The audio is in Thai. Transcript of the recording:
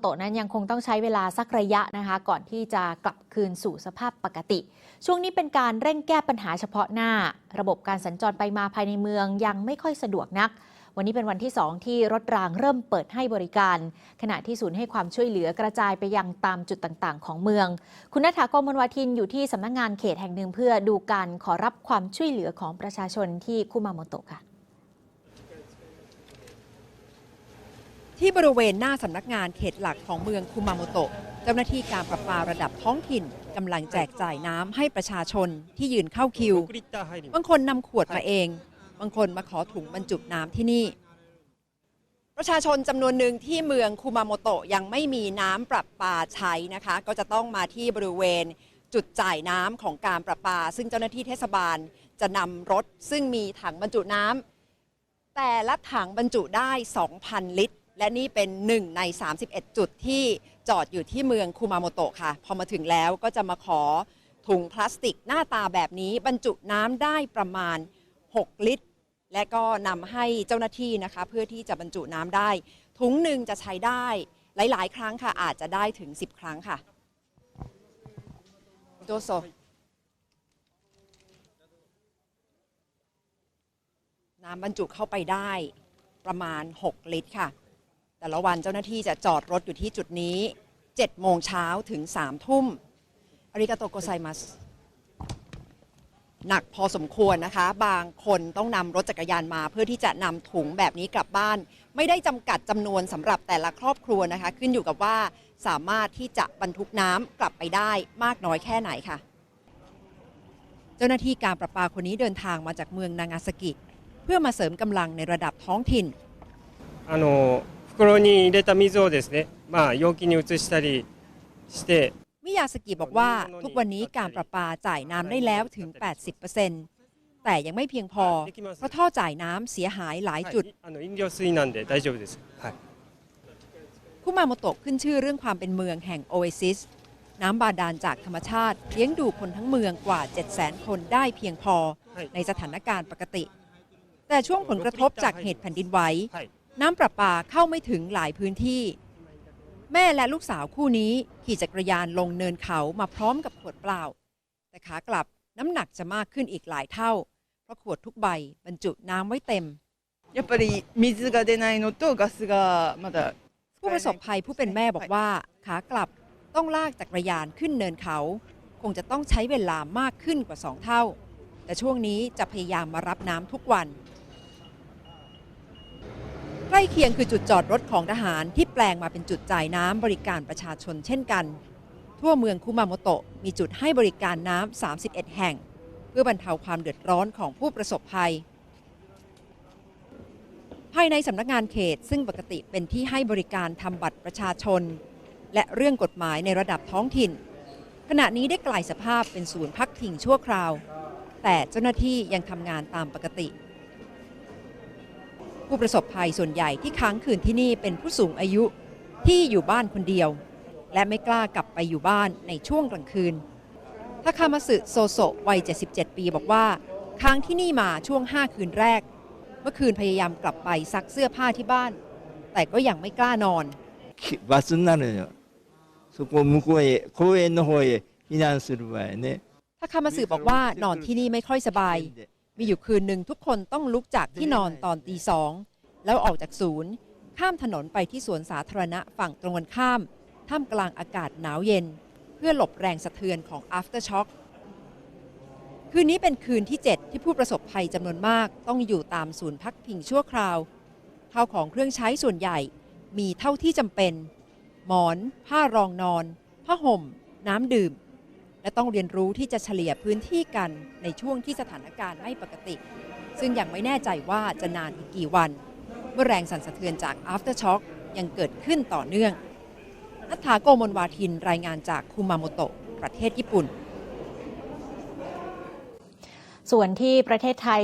โตะนั้นยังคงต้องใช้เวลาสักระยะนะคะ ก่อนที่จะกลับคืนสู่สภาพปกติ ช่วงนี้เป็นการเร่งแก้ปัญหาเฉพาะหน้า ระบบการสัญจรไปมาภายในเมืองยังไม่ค่อยสะดวกนัก วันนี้เป็นวันที่ 2 ที่รถรางเริ่มเปิดให้บริการ ขณะที่ศูนย์ให้ความช่วยเหลือกระจายไปยังตามจุดต่างๆ ของเมือง คุณนัฐากรมลวทินอยู่ที่สำนักงานเขตแห่งหนึ่งเพื่อดูการขอรับความช่วยเหลือของประชาชนที่คุมาโมโตะค่ะ ที่บริเวณหน้าสำนักงานเขตหลักของเมืองคุมาโมโตะ เจ้าหน้าที่การประปาระดับท้องถิ่นกำลังแจกจ่ายน้ำให้ประชาชนที่ยืนเข้าคิว บางคนนำขวดมาเอง บางคนมาขอถุงบรรจุน้ำที่นี่ ประชาชนจำนวนหนึ่งที่เมืองคุมาโมโตะยังไม่มีน้ำประปาใช้นะคะ ก็จะต้องมาที่บริเวณจุดจ่ายน้ำของการประปา ซึ่งเจ้าหน้าที่เทศบาลจะนำรถซึ่งมีถังบรรจุน้ำแต่ละถังบรรจุได้ 2,000 ลิตร และนี่เป็นหนึ่งใน 31 จุดที่จอดอยู่ที่เมืองคุมาโมโตะค่ะ พอมาถึงแล้วก็จะมาขอถุงพลาสติกหน้าตาแบบนี้บรรจุน้ำได้ประมาณ 6 ลิตร และก็นำให้เจ้าหน้าที่นะคะ เพื่อที่จะบรรจุน้ำได้ ถุงหนึ่งจะใช้ได้หลาย ๆ ครั้งค่ะ อาจจะได้ถึง 10 ครั้งค่ะโดโซน้ำบรรจุเข้าไปได้ประมาณ 6 ลิตรค่ะ แต่ละวันเจ้าหน้าที่จะจอดรถอยู่ที่จุดนี้7โมงเช้าถึง3ทุ่มอาริกาโตโกไซมัสหนักพอสมควรนะคะ บางคนต้องนำรถจักรยานมา เพื่อที่จะนำถุงแบบนี้กลับบ้าน ไม่ได้จำกัดจำนวนสำหรับแต่ละครอบครัวนะคะ ขึ้นอยู่กับว่าสามารถที่จะบรรทุกน้ำกลับไปได้มากน้อยแค่ไหนค่ะ เจ้าหน้าที่การประปาคนนี้เดินทางมาจากเมืองนางาซากิ เพื่อมาเสริมกำลังในระดับท้องถิ่นあの袋に入れた水をですね、まあ、容器に移したりして มิยาสกิบอกว่าทุกวันนี้การประปาจ่ายน้ำได้แล้วถึง 80%แต่ยังไม่เพียงพอ เพราะท่อจ่ายน้ำเสียหายหลายจุด はいあの飲料水なんで大丈夫です、はい、 คุมาโมโตะขึ้นชื่อเรื่องความเป็นเมืองแห่งโอเอซิส น้ำบาดาลจากธรรมชาติเลี้ยงดูคนทั้งเมืองกว่า 700,000 คนได้เพียงพอในสถานการณ์ปกติ แต่ช่วงผลกระทบจากเหตุแผ่นดินไหว はい、 น้ำประปาเข้าไม่ถึงหลายพื้นที่ แม่และลูกสาวคู่นี้ขี่จักรยานลงเนินเขามาพร้อมกับขวดเปล่า แต่ขากลับน้ำหนักจะมากขึ้นอีกหลายเท่า เพราะขวดทุกใบบรรจุน้ำไว้เต็ม やっぱり水が出ないのとガスがまだ ผู้ประสบภัยผู้เป็นแม่บอกว่า ขากลับต้องลากจักรยานขึ้นเนินเขา คงจะต้องใช้เวลามากขึ้นกว่าสองเท่า แต่ช่วงนี้จะพยายามมารับน้ำทุกวัน ใก ล้เคียงคือจุดจอดรถของทหารที่แปลงมาเป็นจุดจ่ายน้ำบริการประชาชนเช่นกัน ทั่วเมืองคุมาโมโตะมีจุดให้บริการน้ำ 31 แห่ง เพื่อบรรเทาความเดือดร้อนของผู้ประสบภัย ภายในสำนักงานเขตซึ่งปกติเป็นที่ให้บริการทำบัตรประชาชน และเรื่องกฎหมายในระดับท้องถิ่น ขณะนี้ได้กลายสภาพเป็นศูนย์พักพิงชั่วคราว แต่เจ้าหน้าที่ยังทำงานตามปกติ ผู้ประสบภัยส่วนใหญ่ที่ค้างคืนที่นี่เป็นผู้สูงอายุที่อยู่บ้านคนเดียว และไม่กล้ากลับไปอยู่บ้านในช่วงกลางคืนทาคามาสึโซโซะวัย 77 ปีบอกว่าค้างที่นี่มาช่วง 5 คืนแรก เมื่อคืนพยายามกลับไปซักเสื้อผ้าที่บ้าน แต่ก็ยังไม่กล้านอน きバスになるのよそこ向こうへ公園の方へ避難する場合ね ถ้าคามาสึบอกว่านอนที่นี่ไม่ค่อยสบาย มีอยู่คืนหนึ่งทุกคนต้องลุกจากที่นอนตอนตีสองแล้วออกจากศูนย์ ข้ามถนนไปที่สวนสาธารณะฝั่งตรงกันข้าม ท่ามกลางอากาศหนาวเย็น เพื่อหลบแรงสะเทือนของ aftershock คืนนี้เป็นคืนที่ 7 ที่ผู้ประสบภัยจำนวนมากต้องอยู่ตามศูนย์พักพิงชั่วคราวข้าวของเครื่องใช้ส่วนใหญ่มีเท่าที่จำเป็น หมอน ผ้ารองนอน ผ้าห่ม น้ำดื่ม และต้องเรียนรู้ที่จะเฉลี่ยพื้นที่กันในช่วงที่สถานการณ์ไม่ปกติ ซึ่งยังไม่แน่ใจว่าจะนานอีกกี่วัน เมื่อแรงสั่นสะเทือนจาก aftershock ยังเกิดขึ้นต่อเนื่องนัทธาโกมลวาทินรายงานจากคุมาโมโตะประเทศญี่ปุ่น ส่วนที่ประเทศไทย